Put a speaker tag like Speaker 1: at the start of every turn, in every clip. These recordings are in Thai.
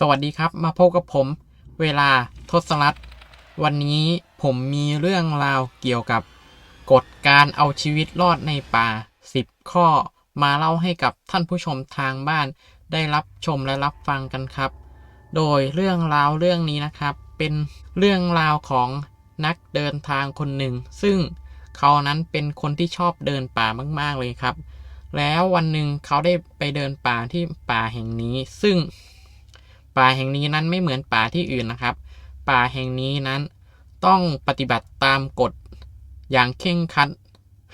Speaker 1: สวัสดีครับ มาพบกับผม เวลาทศรัตน์วันนี้ผมมีเรื่องราวเกี่ยวกับกฎการเอาชีวิตรอดในป่า 10 ข้อ มาเล่าให้กับท่านผู้ชมทางบ้าน ได้รับชมและรับฟังกันครับ โดยเรื่องราวเรื่องนี้นะครับ เป็นเรื่องราวของนักเดินทางคนหนึ่ง ซึ่งเขานั้นเป็นคนที่ชอบเดินป่ามาก ๆเลยครับ แล้ววันหนึ่งเขาได้ไปเดินป่าที่ป่าแห่งนี้ ซึ่ง ป่าแห่งนี้นั้นไม่เหมือนป่าที่อื่นนะครับ ป่าแห่งนี้นั้นต้องปฏิบัติตามกฎ อย่างเคร่งครัด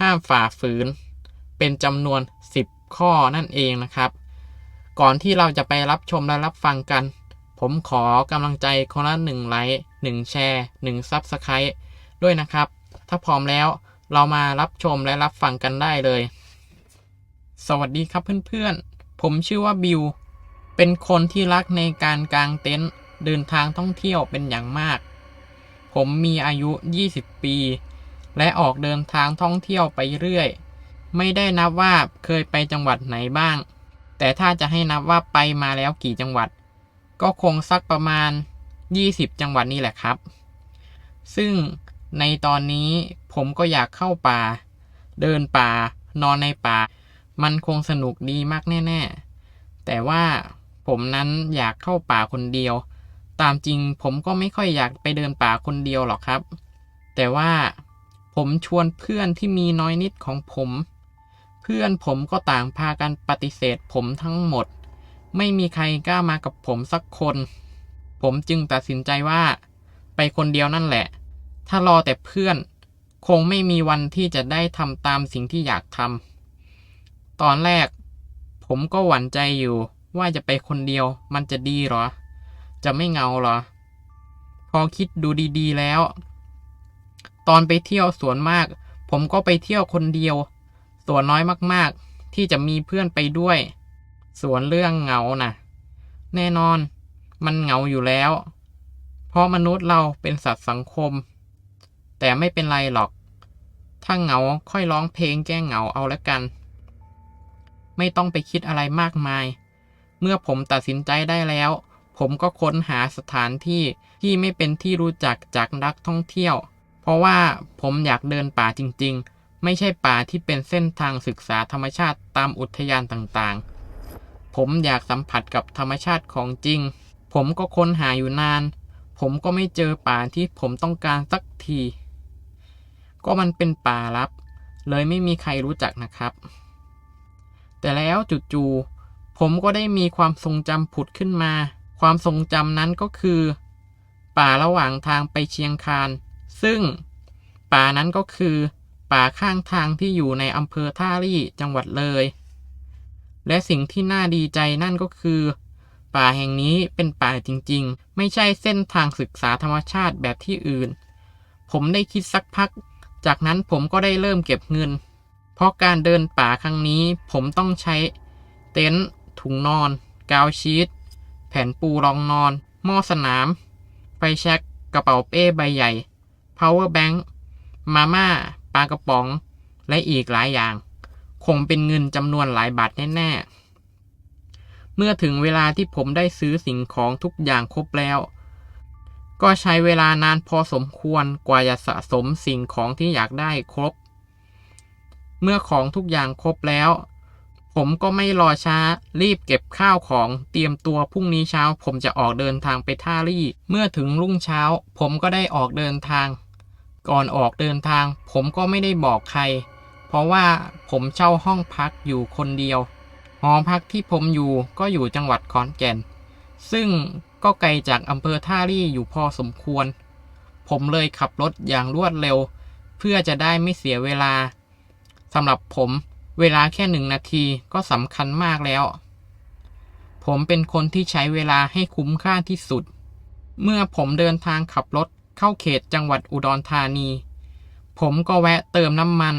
Speaker 1: ห้ามฝ่าฝืน เป็นจำนวน 10 ข้อนั่นเองนะครับ ก่อนที่เราจะไปรับชมและรับฟังกัน ผมขอกำลังใจคนละหนึ่งไลค์หนึ่งแชร์หนึ่งซับสไครต์ด้วยนะครับ ถ้าพร้อมแล้วเรามารับชมและรับฟังกันได้เลย สวัสดีครับเพื่อนๆ ผมชื่อว่าบิว เป็นคนที่รักในการกางเต็นท์เดินทางท่องเที่ยวเป็นอย่างมาก ผมมีอายุ 20 ปี และออกเดินทางท่องเที่ยวไปเรื่อย ไม่ได้นับว่าเคยไปจังหวัดไหนบ้าง แต่ถ้าจะให้นับว่าไปมาแล้วกี่จังหวัด ก็คงสักประมาณ 20 จังหวัดนี่แหละครับ ซึ่งในตอนนี้ผมก็อยากเข้าป่า เดินป่านอนในป่า มันคงสนุกดีมากแน่ ๆ แต่ว่า ผมนั้นอยากเข้าป่าคนเดียว ตามจริงผมก็ไม่ค่อยอยากไปเดินป่าคนเดียวหรอกครับ แต่ว่าผมชวนเพื่อนที่มีน้อยนิดของผม เพื่อนผมก็ต่างพากันปฏิเสธผมทั้งหมด ไม่มีใครกล้ามากับผมสักคน ผมจึงตัดสินใจว่า ไปคนเดียวนั่นแหละ ถ้ารอแต่เพื่อน คงไม่มีวันที่จะได้ทำตามสิ่งที่อยากทำตอนแรก ผมก็หวั่นใจอยู่ ว่าจะไปคนเดียวมันจะดีหรอ จะไม่เงาหรอ พอคิดดูดีๆแล้ว ตอนไปเที่ยวสวนมาก ผมก็ไปเที่ยวคนเดียว ส่วนน้อยมากๆ ที่จะมีเพื่อนไปด้วย สวนเรื่องเงาน่ะ แน่นอน มันเงาอยู่แล้ว เพราะมนุษย์เราเป็นสัตว์สังคม แต่ไม่เป็นไรหรอก ถ้าเหงาค่อยร้องเพลงแก้เหงาเอาละกัน ไม่ต้องไปคิดอะไรมากมาย เมื่อผมตัดสินใจได้แล้ว ผมก็ค้นหาสถานที่ที่ไม่เป็นที่รู้จักจากนักท่องเที่ยว เพราะว่าผมอยากเดินป่าจริง ๆ ไม่ใช่ป่าที่เป็นเส้นทางศึกษาธรรมชาติตามอุทยานต่างๆ ผมอยากสัมผัสกับธรรมชาติของจริง ผมก็ค้นหาอยู่นาน ผมก็ไม่เจอป่าที่ผมต้องการสักที ก็มันเป็นป่าลับ เลยไม่มีใครรู้จักนะครับ แต่แล้วจู่ๆ ผมก็ได้มีความทรงจำผุดขึ้นมา ความทรงจำนั้นก็คือ ป่าระหว่างทางไปเชียงคาน ซึ่งป่านั้นก็คือ ป่าข้างทางที่อยู่ในอำเภอท่าลี่จังหวัดเลย และสิ่งที่น่าดีใจนั่นก็คือ ป่าแห่งนี้เป็นป่าจริงๆ ไม่ใช่เส้นทางศึกษาธรรมชาติแบบที่อื่น ผมได้คิดสักพัก จากนั้นผมก็ได้เริ่มเก็บเงิน เพราะการเดินป่าครั้งนี้ผมต้องใช้เต็นท์ ถุงนอน กาวชีตแผ่นปูรองนอน หม้อสนาม ไฟแช็กกระเป๋าเป้ใบใหญ่ power bank มาม่าปลากระป๋อง และอีกหลายอย่าง คงเป็นเงินจำนวนหลายบาทแน่ๆ เมื่อถึงเวลาที่ผมได้ซื้อสิ่งของทุกอย่างครบแล้ว ก็ใช้เวลานานพอสมควรกว่าจะสะสมสิ่งของที่อยากได้ครบ เมื่อของทุกอย่างครบแล้ว ผมก็ไม่รอช้า รีบเก็บข้าวของเตรียมตัวพรุ่งนี้เช้า ผมจะออกเดินทางไปท่าลี่ เมื่อถึงรุ่งเช้า ผมก็ได้ออกเดินทาง ก่อนออกเดินทาง ผมก็ไม่ได้บอกใคร เพราะว่าผมเช่าห้องพักอยู่คนเดียว หอพักที่ผมอยู่ก็อยู่จังหวัดขอนแก่น ซึ่งก็ไกลจากอำเภอท่าลี่อยู่พอสมควร ผมเลยขับรถอย่างรวดเร็ว เพื่อจะได้ไม่เสียเวลาสำหรับผม เวลาแค่หนึ่งนาทีก็สำคัญมากแล้ว ผมเป็นคนที่ใช้เวลาให้คุ้มค่าที่สุด เมื่อผมเดินทางขับรถเข้าเขตจังหวัดอุดรธานี ผมก็แวะเติมน้ำมัน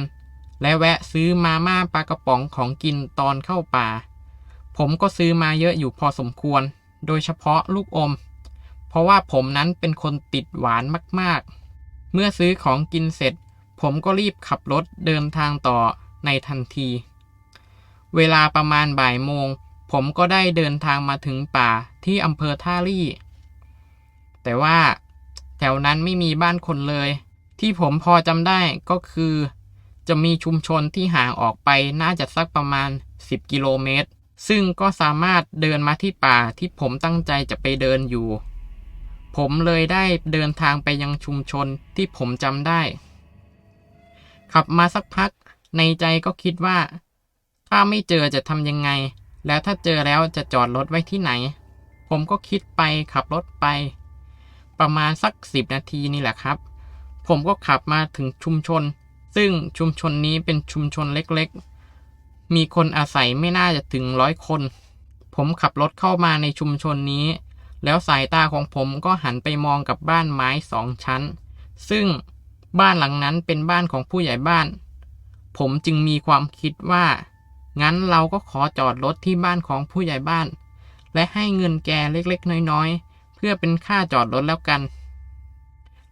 Speaker 1: และแวะซื้อมาม่าปลากระป๋องของกินตอนเข้าป่า ผมก็ซื้อมาเยอะอยู่พอสมควร โดยเฉพาะลูกอม เพราะว่าผมนั้นเป็นคนติดหวานมากๆ เมื่อซื้อของกินเสร็จ ผมก็รีบขับรถเดินทางต่อ ในทันที เวลาประมาณบ่ายโมง ผมก็ได้เดินทางมาถึงป่าที่อำเภอท่าลี่ แต่ว่าแถวนั้นไม่มีบ้านคนเลย ที่ผมพอจำได้ก็คือ จะมีชุมชนที่ห่างออกไปน่าจะสักประมาณ 10 กิโลเมตร ซึ่งก็สามารถเดินมาที่ป่าที่ผมตั้งใจจะไปเดินอยู่ ผมเลยได้เดินทางไปยังชุมชนที่ผมจำได้ ขับมาสักพัก ในใจก็คิดว่า ถ้าไม่เจอจะทำยังไง แล้วถ้าเจอแล้วจะจอดรถไว้ที่ไหน ผมก็คิดไปขับรถไป ประมาณสักสิบนาทีนี่แหละครับ ผมก็ขับมาถึงชุมชน ซึ่งชุมชนนี้เป็นชุมชนเล็กๆ มีคนอาศัยไม่น่าจะถึงร้อยคน ผมขับรถเข้ามาในชุมชนนี้ แล้วสายตาของผมก็หันไปมองกับบ้านไม้สองชั้น ซึ่งบ้านหลังนั้นเป็นบ้านของผู้ใหญ่บ้าน ผมจึงมีความคิดว่า งั้นเราก็ขอจอดรถที่บ้านของผู้ใหญ่บ้าน และให้เงินแกเล็กๆ น้อยๆ เพื่อเป็นค่าจอดรถแล้วกัน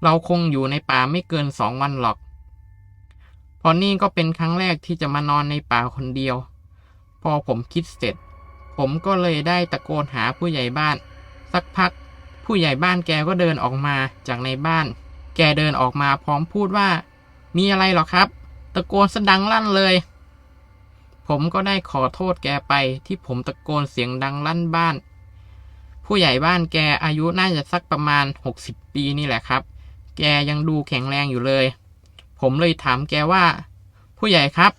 Speaker 1: เราคงอยู่ในป่าไม่เกินสองวันหรอกพราะนี่ก็เป็นครั้งแรกที่จะมานอนในป่าคนเดียว พอผมคิดเสร็จ ผมก็เลยได้ตะโกนหาผู้ใหญ่บ้าน สักพัก ผู้ใหญ่บ้านแกก็เดินออกมาจากในบ้าน แกเดินออกมาพร้อมพูดว่า มีอะไรหรอครับะโกนสะดังลั่นเลย ผมก็ได้ขอโทษแกไปที่ผมตะโกนเสียงดังลั่นบ้าน ผู้ใหญ่บ้านแกอายุน่าจะสักประมาณ 60 ปีนี่แหละครับ แกยังดูแข็งแรงอยู่เลย ผมเลยถามแกว่า ผู้ใหญ่ครับ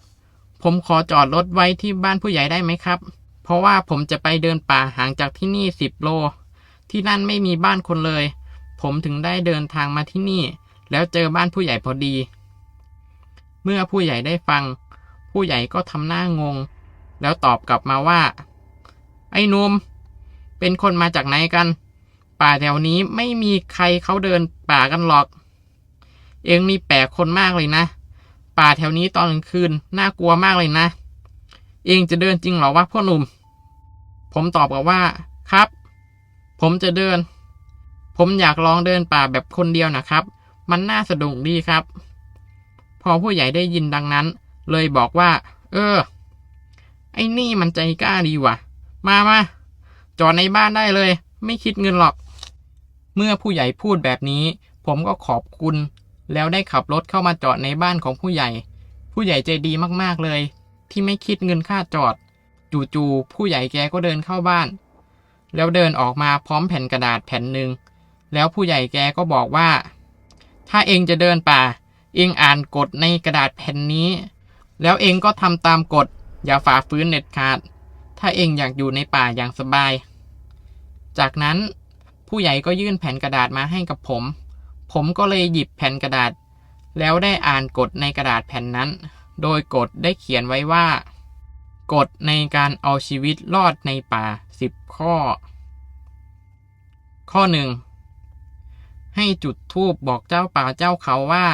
Speaker 1: ผมขอจอดรถไว้ที่บ้านผู้ใหญ่ได้ไหมครับ เพราะว่าผมจะไปเดินป่าห่างจากที่นี่10โล ที่นั่นไม่มีบ้านคนเลย ผมถึงได้เดินทางมาที่นี่ แล้วเจอบ้านผู้ใหญ่พอดี เมื่อผู้ใหญ่ได้ฟัง ผู้ใหญ่ก็ทำหน้างง แล้วตอบกลับมาว่า ไอ้หนุ่มเป็นคนมาจากไหนกัน ป่าแถวนี้ไม่มีใครเขาเดินป่ากันหรอก เองนี่แปลกคนมากเลยนะ ป่าแถวนี้ตอนกลางคืนน่ากลัวมากเลยนะ เองจะเดินจริงหรอวะพ่อหนุ่ม ผมตอบกับว่า ครับ ผมจะเดิน ผมอยากลองเดินป่าแบบคนเดียวนะครับ มันน่าสนุกดีครับ พอผู้ใหญ่ได้ยินดังนั้น เลยบอกว่า เออ ไอ้นี่มันใจกล้าดีว่ะ มามาจอดในบ้านได้เลย ไม่คิดเงินหรอก เมื่อผู้ใหญ่พูดแบบนี้ ผมก็ขอบคุณ แล้วได้ขับรถเข้ามาจอดในบ้านของผู้ใหญ่ ผู้ใหญ่ใจดีมากๆเลย ที่ไม่คิดเงินค่าจอด จู่ๆผู้ใหญ่แกก็เดินเข้าบ้าน แล้วเดินออกมาพร้อมแผ่นกระดาษแผ่นหนึ่งแล้วผู้ใหญ่แกก็บอกว่า ถ้าเองจะเดินป่า เองอ่านกฎในกระดาษแผ่นนี้ แล้วเองก็ทำตามกฎ อย่าฝ่าฝืนเน็ดขาด ถ้าเองอยากอยู่ในป่าอย่างสบาย จากนั้นผู้ใหญ่ก็ยื่นแผ่นกระดาษมาให้กับผม ผมก็เลยหยิบแผ่นกระดาษ แล้วได้อ่านกฎในกระดาษแผ่นนั้น โดยกฎได้เขียนไว้ว่ากฎในการเอาชีวิตรอดในป่า 10 ข้อ ข้อหนึ่งให้จุดธูปบอกเจ้าป่าเจ้าเขาว่า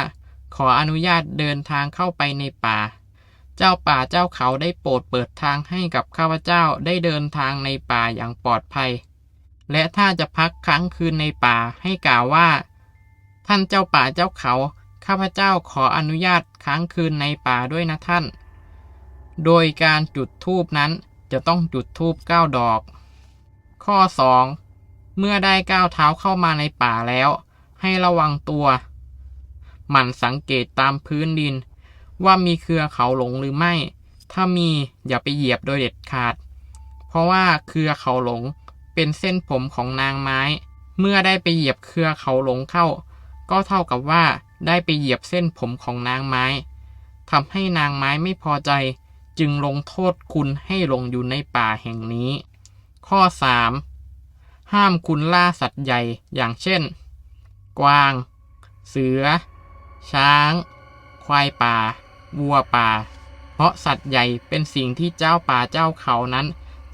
Speaker 1: ขออนุญาตเดินทางเข้าไปในป่า เจ้าป่าเจ้าเขาได้โปรดเปิดทางให้กับข้าพเจ้าได้เดินทางในป่าอย่างปลอดภัย และถ้าจะพักค้างคืนในป่าให้กล่าวว่า ท่านเจ้าป่าเจ้าเขา ข้าพเจ้าขออนุญาตค้างคืนในป่าด้วยนะท่าน โดยการจุดธูปนั้นจะต้องจุดธูปเก้าดอก ข้อ 2 เมื่อได้ก้าวเท้าเข้ามาในป่าแล้ว ให้ระวังตัว หมั่นสังเกตตามพื้นดิน ว่ามีเครือเขาหลงหรือไม่ ถ้ามีอย่าไปเหยียบโดยเด็ดขาด เพราะว่าเครือเขาหลงเป็นเส้นผมของนางไม้ เมื่อได้ไปเหยียบเครือเขาหลงเข้า ก็เท่ากับว่าได้ไปเหยียบเส้นผมของนางไม้ทำให้นางไม้ไม่พอใจจึงลงโทษคุณให้ลงอยู่ในป่าแห่งนี้ ข้อ 3. ห้ามคุณล่าสัตว์ใหญ่อย่างเช่น กวาง เสือ ช้าง ควายป่า วัวป่า เพราะสัตว์ใหญ่เป็นสิ่งที่เจ้าป่าเจ้าเขานั้น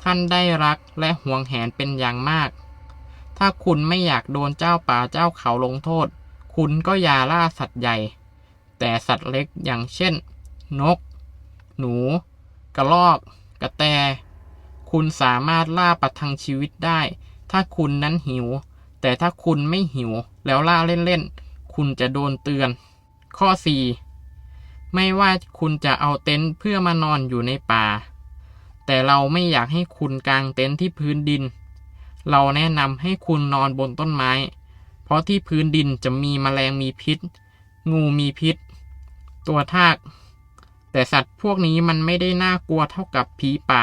Speaker 1: ท่านได้รักและห่วงแหนเป็นอย่างมาก ถ้าคุณไม่อยากโดนเจ้าป่าเจ้าเขาลงโทษ คุณก็อย่าล่าสัตว์ใหญ่ แต่สัตว์เล็กอย่างเช่น นก หนู กระรอก กระแต คุณสามารถล่าประทังชีวิตได้ ถ้าคุณนั้นหิว แต่ถ้าคุณไม่หิวแล้วล่าเล่นๆคุณจะโดนเตือน ข้อ 4 ไม่ว่าคุณจะเอาเต็นท์เพื่อมานอนอยู่ในป่า แต่เราไม่อยากให้คุณกางเต็นท์ที่พื้นดิน เราแนะนำให้คุณนอนบนต้นไม้ เพราะที่พื้นดินจะมีแมลงมีพิษ งูมีพิษ ตัวทาก แต่สัตว์พวกนี้มันไม่ได้น่ากลัวเท่ากับผีป่า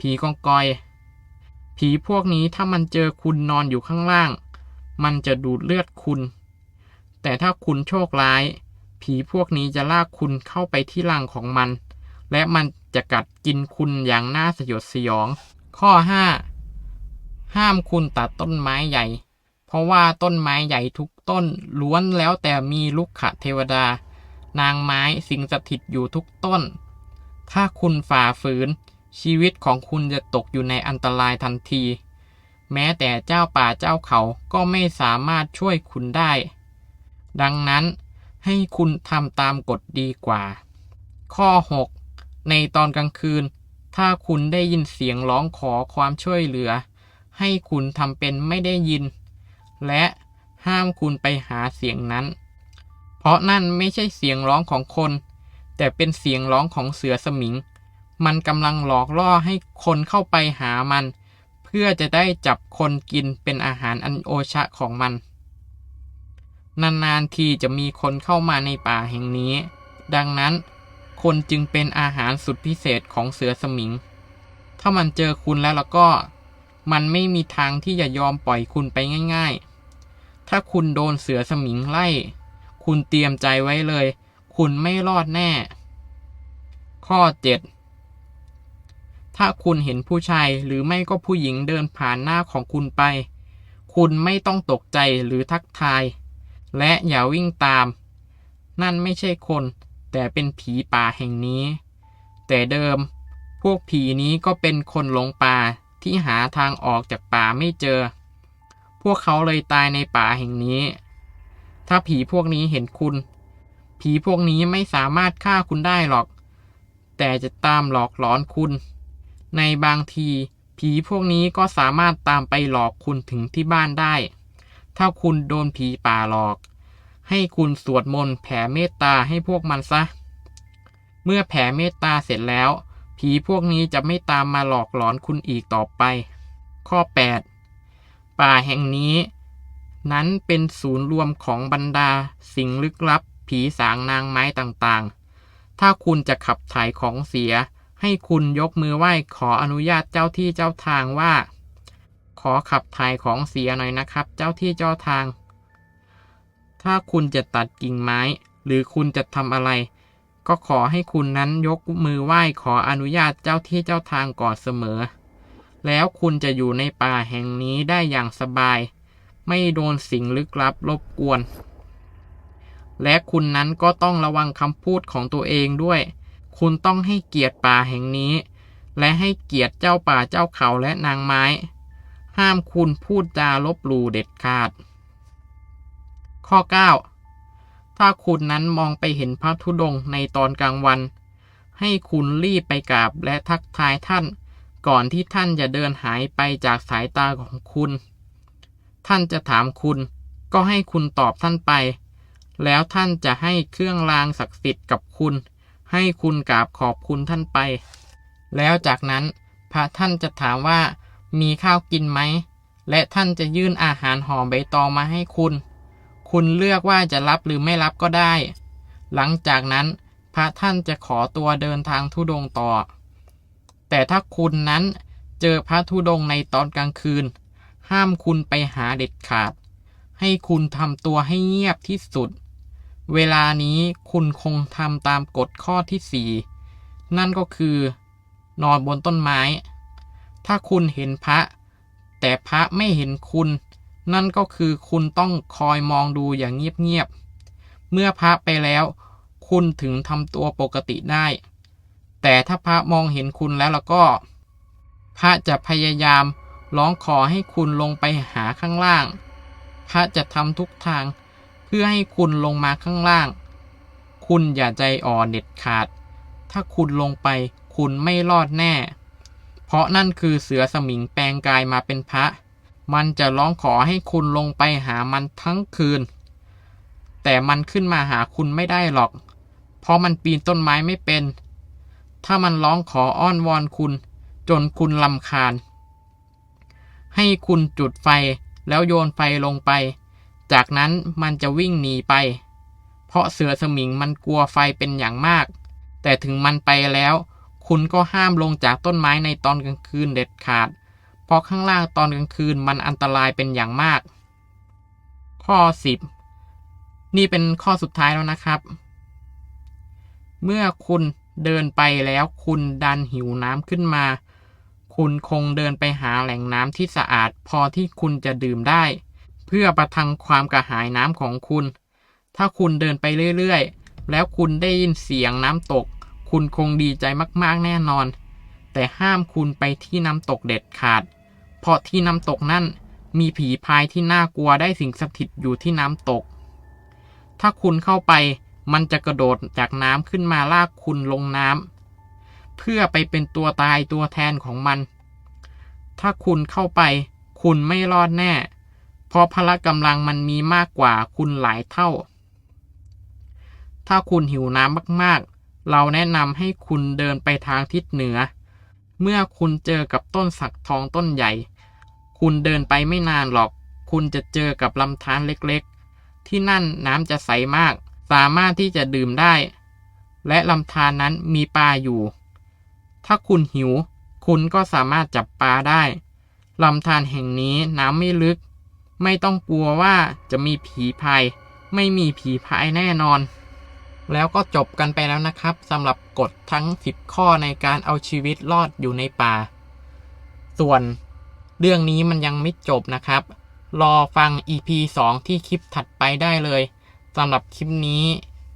Speaker 1: ผีกองกอย ผีพวกนี้ถ้ามันเจอคุณนอนอยู่ข้างล่าง มันจะดูดเลือดคุณ แต่ถ้าคุณโชคร้าย ผีพวกนี้จะลากคุณเข้าไปที่รังของมัน และมันจะกัดกินคุณอย่างน่าสยดสยอง ข้อ 5 ห้ามคุณตัดต้นไม้ใหญ่ เพราะว่าต้นไม้ใหญ่ทุกต้นล้วนแล้วแต่มีลุกขะเทวดา นางไม้สิงสถิตอยู่ทุกต้น ถ้าคุณฝ่าฝืน ชีวิตของคุณจะตกอยู่ในอันตรายทันที แม้แต่เจ้าป่าเจ้าเขาก็ไม่สามารถช่วยคุณได้ ดังนั้น ให้คุณทำตามกฎดีกว่า ข้อ 6 ในตอนกลางคืน ถ้าคุณได้ยินเสียงร้องขอความช่วยเหลือ ให้คุณทำเป็นไม่ได้ยิน และห้ามคุณไปหาเสียงนั้น เพราะนั่นไม่ใช่เสียงร้องของคน แต่เป็นเสียงร้องของเสือสมิง มันกำลังหลอกล่อให้คนเข้าไปหามัน เพื่อจะได้จับคนกินเป็นอาหารอันโอชะของมัน นานๆทีจะมีคนเข้ามาในป่าแห่งนี้ ดังนั้น คนจึงเป็นอาหารสุดพิเศษของเสือสมิง ถ้ามันเจอคุณแล้วแล้วก็ มันไม่มีทางที่จะยอมปล่อยคุณไปง่าย ๆ ถ้าคุณโดนเสือสมิงไล่ คุณเตรียมใจไว้เลย คุณไม่รอดแน่ ข้อ 7 ถ้าคุณเห็นผู้ชายหรือไม่ก็ผู้หญิงเดินผ่านหน้าของคุณไป คุณไม่ต้องตกใจหรือทักทาย และอย่าวิ่งตาม นั่นไม่ใช่คน แต่เป็นผีป่าแห่งนี้ แต่เดิม พวกผีนี้ก็เป็นคนหลงป่าที่หาทางออกจากป่าไม่เจอ พวกเขาเลยตายในป่าแห่งนี้ ถ้าผีพวกนี้เห็นคุณ ผีพวกนี้ไม่สามารถฆ่าคุณได้หรอก แต่จะตามหลอกหลอนคุณ ในบางที ผีพวกนี้ก็สามารถตามไปหลอกคุณถึงที่บ้านได้ ถ้าคุณโดนผีป่าหลอก ให้คุณสวดมนต์แผ่เมตตาให้พวกมันซะ เมื่อแผ่เมตตาเสร็จแล้ว ผีพวกนี้จะไม่ตามมาหลอกหลอนคุณอีกต่อไป ข้อ 8 ป่าแห่งนี้ นั้นเป็นศูนย์รวมของบรรดาสิ่งลึกลับ ผีสางนางไม้ต่างๆ ถ้าคุณจะขับถ่ายของเสีย ให้คุณยกมือไหว้ขออนุญาตเจ้าที่เจ้าทางว่า อขับถ่ายของเสียหน่อยนะครับ เจ้าที่เจ้าทาง ถ้าคุณจะตัดกิ่งไม้ หรือคุณจะทำอะไร ก็ขอให้คุณนั้นยกมือไหว้ขออนุญาตเจ้าที่เจ้าทางก่อนเสมอ แล้วคุณจะอยู่ในป่าแห่งนี้ได้อย่างสบาย ไม่โดนสิ่งลึกลับรบกวน และคุณนั้นก็ต้องระวังคำพูดของตัวเองด้วย คุณต้องให้เกียรติป่าแห่งนี้และให้เกียรติเจ้าป่าเจ้าเขาและนางไม้ ห้ามคุณพูดจาลบหลู่เด็ดขาด ข้อ 9 ถ้าคุณนั้นมองไปเห็นพระธุดงค์ในตอนกลางวัน ให้คุณรีบไปกราบและทักทายท่าน ก่อนที่ท่านจะเดินหายไปจากสายตาของคุณ ท่านจะถามคุณ ก็ให้คุณตอบท่านไป แล้วท่านจะให้เครื่องรางศักดิ์สิทธิ์กับคุณ ให้คุณกราบขอบคุณท่านไป แล้วจากนั้นพระท่านจะถามว่า มีข้าวกินไหม และท่านจะยื่นอาหารห่อใบตองมาให้คุณ คุณเลือกว่าจะรับหรือไม่รับก็ได้ หลังจากนั้นพระท่านจะขอตัวเดินทางทุดงต่อ แต่ถ้าคุณนั้นเจอพระธุดงในตอนกลางคืน ห้ามคุณไปหาเด็ดขาด ให้คุณทำตัวให้เงียบที่สุด เวลานี้คุณคงทำตามกฎข้อที่สี่นั่นก็คือ นอนบนต้นไม้ ถ้าคุณเห็นพระ แต่พระไม่เห็นคุณ นั่นก็คือคุณต้องคอยมองดูอย่างเงียบๆ เมื่อพระไปแล้ว คุณถึงทำตัวปกติได้ แต่ถ้าพระมองเห็นคุณแล้วแล้วก็ พระจะพยายามร้องขอให้คุณลงไปหาข้างล่าง พระจะทำทุกทาง เพื่อให้คุณลงมาข้างล่าง คุณอย่าใจอ่อนเด็ดขาด ถ้าคุณลงไปคุณไม่รอดแน่ เพราะนั่นคือเสือสมิงแปลงกายมาเป็นพระ มันจะร้องขอให้คุณลงไปหามันทั้งคืน แต่มันขึ้นมาหาคุณไม่ได้หรอก เพราะมันปีนต้นไม้ไม่เป็น ถ้ามันร้องขออ้อนวอนคุณ จนคุณลำคาญ ให้คุณจุดไฟแล้วโยนไฟลงไป จากนั้นมันจะวิ่งหนีไป เพราะเสือสมิงมันกลัวไฟเป็นอย่างมาก แต่ถึงมันไปแล้ว คุณก็ห้ามลงจากต้นไม้ในตอนกลางคืนเด็ดขาด เพราะข้างล่างตอนกลางคืนมันอันตรายเป็นอย่างมาก ข้อ 10 นี่เป็นข้อสุดท้ายแล้วนะครับ เมื่อคุณเดินไปแล้วคุณดันหิวน้ำขึ้นมา คุณคงเดินไปหาแหล่งน้ำที่สะอาดพอที่คุณจะดื่มได้ เพื่อประทังความกระหายน้ำของคุณ ถ้าคุณเดินไปเรื่อยๆ แล้วคุณได้ยินเสียงน้ำตก คุณคงดีใจมากๆแน่นอน แต่ห้ามคุณไปที่น้ำตกเด็ดขาด เพราะที่น้ำตกนั่นมีผีพายที่น่ากลัวได้สิงสถิตอยู่ที่น้ำตก ถ้าคุณเข้าไปมันจะกระโดดจากน้ำขึ้นมาลากคุณลงน้ำเพื่อไปเป็นตัวตายตัวแทนของมัน ถ้าคุณเข้าไป คุณไม่รอดแน่ เพราะพละกำลังมันมีมากกว่าคุณหลายเท่า ถ้าคุณหิวน้ำมากๆ เราแนะนำให้คุณเดินไปทางทิศเหนือ เมื่อคุณเจอกับต้นสักทองต้นใหญ่ คุณเดินไปไม่นานหรอก คุณจะเจอกับลำธารเล็กๆ ที่นั่นน้ำจะใสมาก สามารถที่จะดื่มได้ และลำธารนั้นมีปลาอยู่ ถ้าคุณหิว คุณก็สามารถจับปลาได้ลำธารแห่งนี้น้ำไม่ลึก ไม่ต้องกลัวว่าจะมีผีพายไม่มีผีพายแน่นอน แล้วก็จบกันไปแล้วนะครับสำหรับกฎทั้ง 10 ข้อในการเอาชีวิตรอดอยู่ในป่า ส่วนเรื่องนี้มันยังไม่จบนะครับ รอฟัง EP 2 ที่คลิปถัดไปได้เลยสำหรับคลิปนี้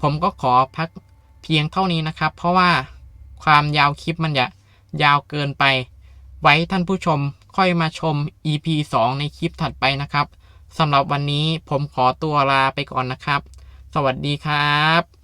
Speaker 1: ผมก็ขอพักเพียงเท่านี้นะครับ เพราะว่าความยาวคลิปมันจะยาวเกินไป ไว้ท่านผู้ชมค่อยมาชม EP 2 ในคลิปถัดไปนะครับสำหรับวันนี้ผมขอตัวลาไปก่อนนะครับ สวัสดีครับ